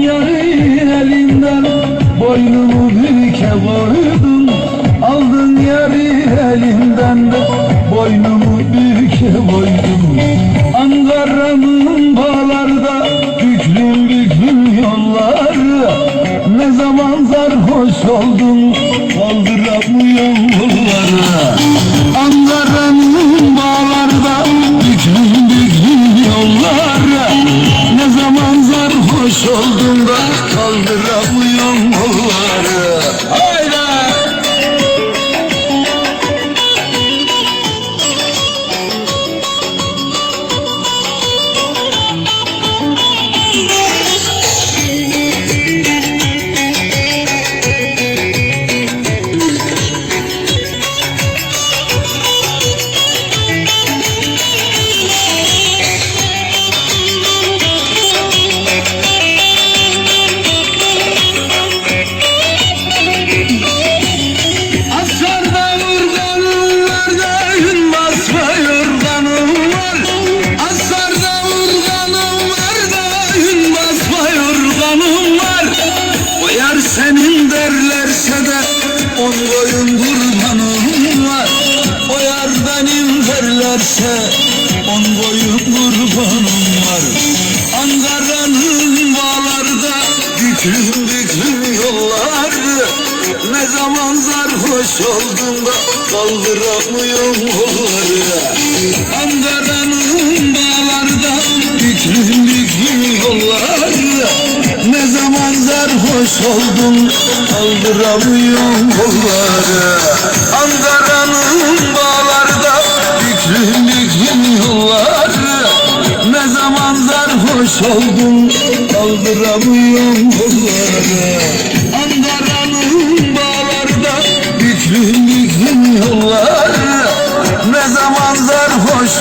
Yarı elinden boynumu büke koydum. Aldın yarı elinden de boynumu büke koydum. Ankara'nın bağlarda büklüm büklüm yolları. Ne zaman sarhoş oldum kaldıramıyorum sarhoş senin derlerse de on koyun kurbanım var. O yar benim derlerse on koyun kurbanım var. Ankara'nın bağlarda büklüm büklüm yolları Ne zaman sarhoş oldum da kaldıramıyorum yolları. Ankara'nın bağlarda yolları Ne zaman sarhoş oldum kaldıramıyorum yolları Ankara'nın bağlarda büklüm büklüm yolları. Ne zaman sarhoş oldum kaldıramıyorum yolları